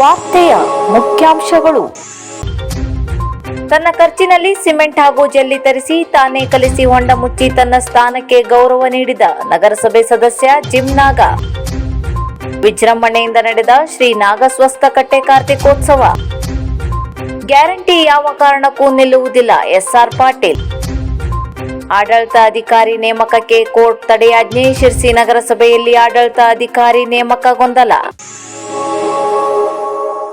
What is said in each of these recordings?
ವಾರ್ತೆಯ ಮುಖ್ಯಾಂಶಗಳು. ತನ್ನ ಖರ್ಚಿನಲ್ಲಿ ಸಿಮೆಂಟ್ ಹಾಗೂ ಜಲ್ಲಿ ತರಿಸಿ ತಾನೇ ಕಲಿಸಿ ಹೊಂಡ ಮುಚ್ಚಿ ತನ್ನ ಸ್ಥಾನಕ್ಕೆ ಗೌರವ ನೀಡಿದ ನಗರಸಭೆ ಸದಸ್ಯ ಜಿಮ್ ನಾಗ. ವಿಜೃಂಭಣೆಯಿಂದ ನಡೆದ ಶ್ರೀ ನಾಗಸ್ವಸ್ಥ ಕಟ್ಟೆ ಕಾರ್ತಿಕೋತ್ಸವ. ಗ್ಯಾರಂಟಿ ಯಾವ ಕಾರಣಕ್ಕೂ ನಿಲ್ಲುವುದಿಲ್ಲ, ಎಸ್ಆರ್ ಪಾಟೀಲ್. ಆಡಳಿತ ಅಧಿಕಾರಿ ನೇಮಕಕ್ಕೆ ಕೋರ್ಟ್ ತಡೆಯಾಜ್ಞೆ, ಶಿರ್ಸಿ ನಗರಸಭೆಯಲ್ಲಿ ಆಡಳಿತ ಅಧಿಕಾರಿ ನೇಮಕ ಗೊಂದಲ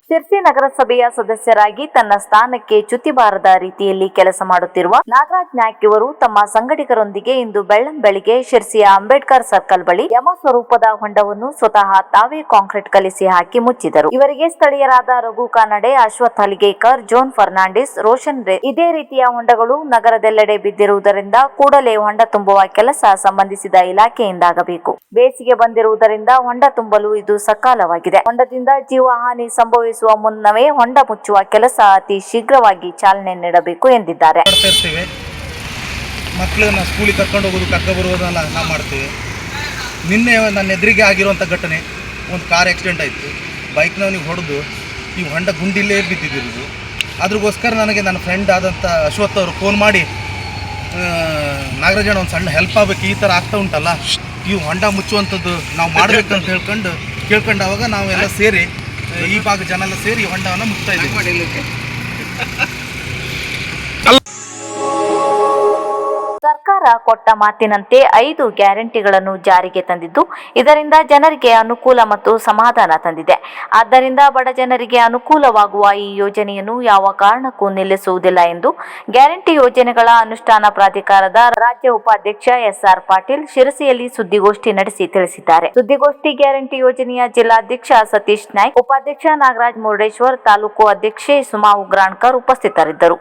ಶಿರ್ಸಿ ನಗರಸಭೆಯ ಸದಸ್ಯರಾಗಿ ತನ್ನ ಸ್ಥಾನಕ್ಕೆ ಚ್ಯುತಿ ಬಾರದ ರೀತಿಯಲ್ಲಿ ಕೆಲಸ ಮಾಡುತ್ತಿರುವ ನಾಗರಾಜ್ ನಾಯ್ಕ್ ಇವರು ತಮ್ಮ ಸಂಘಟಕರೊಂದಿಗೆ ಇಂದು ಬೆಳ್ಳಂ ಬೆಳಿಗ್ಗೆ ಶಿರ್ಸಿಯ ಅಂಬೇಡ್ಕರ್ ಸರ್ಕಲ್ ಬಳಿ ಯಮ ಸ್ವರೂಪದ ಹೊಂಡವನ್ನು ಸ್ವತಃ ತಾವೇ ಕಾಂಕ್ರೀಟ್ ಕಲಿಸಿ ಹಾಕಿ ಮುಚ್ಚಿದರು. ಇವರಿಗೆ ಸ್ಥಳೀಯರಾದ ರಘು ಕಾನಡೆ, ಅಶ್ವಥ್ ಹಲಿಗೇಕರ್, ಜೋನ್ ಫರ್ನಾಂಡಿಸ್, ರೋಷನ್ ರೇ ಇದೇ ರೀತಿಯ ಹೊಂಡಗಳು ನಗರದೆಲ್ಲೆಡೆ ಬಿದ್ದಿರುವುದರಿಂದ ಕೂಡಲೇ ಹೊಂಡ ತುಂಬುವ ಕೆಲಸ ಸಂಬಂಧಿಸಿದ ಇಲಾಖೆಯಿಂದಾಗಬೇಕು. ಬೇಸಿಗೆ ಬಂದಿರುವುದರಿಂದ ಹೊಂಡ ತುಂಬಲು ಇದು ಸಕಾಲವಾಗಿದೆ. ಹೊಂಡದಿಂದ ಜೀವಹಾನಿ ಸಂಭವಿಸುವ ಮುನ್ನವೇ ಹೊಂಡ ಮುಚ್ಚುವ ಕೆಲಸ ಅತಿ ಶೀಘ್ರವಾಗಿ ಚಾಲನೆ ನೀಡಬೇಕು ಎಂದಿದ್ದಾರೆ. ಮಕ್ಕಳನ್ನ ಸ್ಕೂಲಿಗೆ ಕರ್ಕೊಂಡು ಹೋಗೋದು ಕರ್ಕೊ ಬರುವುದನ್ನ ನಾವು ಮಾಡ್ತೀವಿ. ನಿನ್ನೆ ನನ್ನ ಎದುರಿಗೆ ಆಗಿರುವಂಥ ಘಟನೆ, ಒಂದು ಕಾರ್ ಆಕ್ಸಿಡೆಂಟ್ ಆಯಿತು. ಬೈಕ್ನವನಿಗೆ ಹೊಡೆದು ಈ ಹೊಂಡ ಗುಂಡಿಲ್ಲೇ ಬಿದ್ದಿದ್ದಿರೋದು ಅದ್ರಗೋಸ್ಕರ ನನಗೆ ನನ್ನ ಫ್ರೆಂಡ್ ಆದಂಥ ಅಶ್ವಥ್ ಅವರು ಫೋನ್ ಮಾಡಿ ನಾಗರಾಜಣ್ಣ ಒಂದು ಸಣ್ಣ ಹೆಲ್ಪ್ ಆಗಬೇಕು, ಈ ಥರ ಆಗ್ತಾ ಉಂಟಲ್ಲ? ಈ ಹೊಂಡ ಮುಚ್ಚುವಂಥದ್ದು ನಾವು ಮಾಡಬೇಕಂತ ಹೇಳ್ಕೊಂಡು ಕೇಳ್ಕೊಂಡು ನಾವು ನಾವೆಲ್ಲ ಸೇರಿ ಈ ಭಾಗ ಜನ ಎಲ್ಲ ಸೇರಿ ಹೊಂಡವನ್ನು ಮುಚ್ತಾ ಇದ್ದೀವಿ. ಸರ್ಕಾರ ಕೊಟ್ಟ ಮಾತಿನಂತೆ ಐದು ಗ್ಯಾರಂಟಿಗಳನ್ನು ಜಾರಿಗೆ ತಂದಿದ್ದು, ಇದರಿಂದ ಜನರಿಗೆ ಅನುಕೂಲ ಮತ್ತು ಸಮಾಧಾನ ತಂದಿದೆ. ಆದ್ದರಿಂದ ಬಡ ಜನರಿಗೆ ಅನುಕೂಲವಾಗುವ ಈ ಯೋಜನೆಯನ್ನು ಯಾವ ಕಾರಣಕ್ಕೂ ನಿಲ್ಲಿಸುವುದಿಲ್ಲ ಎಂದು ಗ್ಯಾರಂಟಿ ಯೋಜನೆಗಳ ಅನುಷ್ಠಾನ ಪ್ರಾಧಿಕಾರದ ರಾಜ್ಯ ಉಪಾಧ್ಯಕ್ಷ ಎಸ್ಆರ್ ಪಾಟೀಲ್ ಶಿರಸಿಯಲ್ಲಿ ಸುದ್ದಿಗೋಷ್ಠಿ ನಡೆಸಿ ತಿಳಿಸಿದ್ದಾರೆ. ಸುದ್ದಿಗೋಷ್ಠಿ ಗ್ಯಾರಂಟಿ ಯೋಜನೆಯ ಜಿಲ್ಲಾಧ್ಯಕ್ಷ ಸತೀಶ್ ನಾಯ್ಕ್, ಉಪಾಧ್ಯಕ್ಷ ನಾಗರಾಜ್ ಮುರುಡೇಶ್ವರ್, ತಾಲೂಕು ಅಧ್ಯಕ್ಷೆ ಸುಮಾ ಉಗ್ರಾಣ್ಕರ್ ಉಪಸ್ಥಿತರಿದ್ದರು.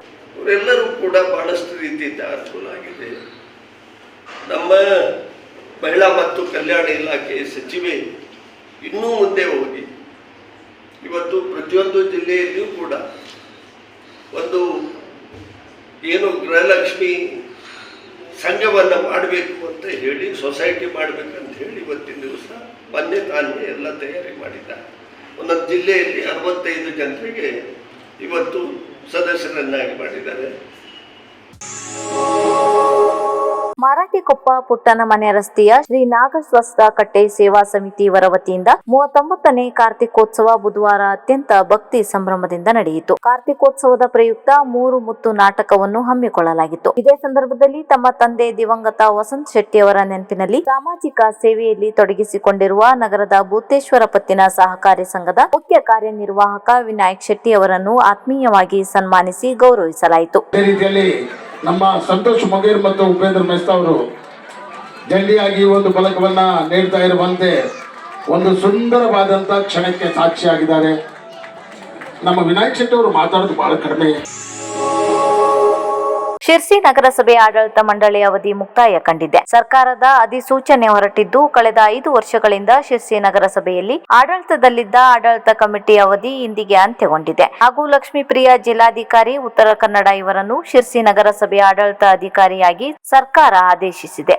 ಎಲ್ಲರೂ ಕೂಡ ಬಹಳಷ್ಟು ರೀತಿಯಿಂದ ಅನುಕೂಲ ಆಗಿದೆ ನಮ್ಮ ಮಹಿಳಾ ಮತ್ತು ಕಲ್ಯಾಣ ಇಲಾಖೆ ಸಚಿವೆ ಇನ್ನೂ ಮುಂದೆ ಹೋಗಿ ಇವತ್ತು ಪ್ರತಿಯೊಂದು ಜಿಲ್ಲೆಯಲ್ಲಿಯೂ ಕೂಡ ಒಂದು ಏನು ಗೃಹಲಕ್ಷ್ಮಿ ಸಂಘವನ್ನು ಮಾಡಬೇಕು ಅಂತ ಹೇಳಿ, ಸೊಸೈಟಿ ಮಾಡಬೇಕಂತ ಹೇಳಿ ಇವತ್ತಿನ ದಿವಸ ಮೊನ್ನೆ ತಾನೇ ಎಲ್ಲ ತಯಾರಿ ಮಾಡಿದ್ದಾರೆ. ಒಂದೊಂದು ಜಿಲ್ಲೆಯಲ್ಲಿ ಅರವತ್ತೈದು ಜನರಿಗೆ ಇವತ್ತು ಸದಸ್ಯರನ್ನಾಗಿ ಮಾಡಿದ್ದಾರೆ. ಮಾರಾಟಿಕೊಪ್ಪ ಪುಟ್ಟನ ಮನೆ ರಸ್ತೆಯ ಶ್ರೀ ನಾಗಸ್ವಸ್ಥ ಕಟ್ಟೆ ಸೇವಾ ಸಮಿತಿ ಇವರ ವತಿಯಿಂದ ಮೂವತ್ತೊಂಬತ್ತನೇ ಕಾರ್ತಿಕೋತ್ಸವ ಬುಧವಾರ ಅತ್ಯಂತ ಭಕ್ತಿ ಸಂಭ್ರಮದಿಂದ ನಡೆಯಿತು. ಕಾರ್ತಿಕೋತ್ಸವದ ಪ್ರಯುಕ್ತ ಮೂರು ಮುತ್ತು ನಾಟಕವನ್ನು ಹಮ್ಮಿಕೊಳ್ಳಲಾಗಿತ್ತು. ಇದೇ ಸಂದರ್ಭದಲ್ಲಿ ತಮ್ಮ ತಂದೆ ದಿವಂಗತ ವಸಂತ್ ಶೆಟ್ಟಿ ಅವರ ನೆನಪಿನಲ್ಲಿ ಸಾಮಾಜಿಕ ಸೇವೆಯಲ್ಲಿ ತೊಡಗಿಸಿಕೊಂಡಿರುವ ನಗರದ ಭೂತೇಶ್ವರ ಪತ್ತಿನ ಸಹಕಾರಿ ಸಂಘದ ಮುಖ್ಯ ಕಾರ್ಯನಿರ್ವಾಹಕ ವಿನಾಯಕ್ ಶೆಟ್ಟಿ ಅವರನ್ನು ಆತ್ಮೀಯವಾಗಿ ಸನ್ಮಾನಿಸಿ ಗೌರವಿಸಲಾಯಿತು. ನಮ್ಮ ಸಂತೋಷ್ ಮೊಗೇರ್ ಮತ್ತು ಉಪೇಂದ್ರ ಮೆಸ್ತಾ ಅವರು ಜಂಡಿಯಾಗಿ ಒಂದು ಫಲಕವನ್ನ ನೀಡ್ತಾ ಇರುವಂತೆ ಒಂದು ಸುಂದರವಾದಂತ ಕ್ಷಣಕ್ಕೆ ಸಾಕ್ಷಿಯಾಗಿದ್ದಾರೆ. ನಮ್ಮ ವಿನಾಯಕ್ ಶೆಟ್ಟಿ ಅವರು ಮಾತಾಡೋದು ಬಹಳ ಕಡಿಮೆ. ಶಿರ್ಸಿ ನಗರಸಭೆ ಆಡಳಿತ ಮಂಡಳಿ ಅವಧಿ ಮುಕ್ತಾಯ ಕಂಡಿದೆ. ಸರ್ಕಾರದ ಅಧಿಸೂಚನೆ ಹೊರಟಿದ್ದು, ಕಳೆದ ಐದು ವರ್ಷಗಳಿಂದ ಶಿರ್ಸಿ ನಗರಸಭೆಯಲ್ಲಿ ಆಡಳಿತದಲ್ಲಿದ್ದ ಆಡಳಿತ ಕಮಿಟಿ ಅವಧಿ ಇಂದಿಗೆ ಅಂತ್ಯಗೊಂಡಿದೆ. ಹಾಗೂ ಲಕ್ಷ್ಮೀಪ್ರಿಯ ಜಿಲ್ಲಾಧಿಕಾರಿ ಉತ್ತರ ಕನ್ನಡ ಇವರನ್ನು ಶಿರ್ಸಿ ನಗರಸಭೆ ಆಡಳಿತ ಅಧಿಕಾರಿಯಾಗಿ ಸರ್ಕಾರ ಆದೇಶಿಸಿದೆ.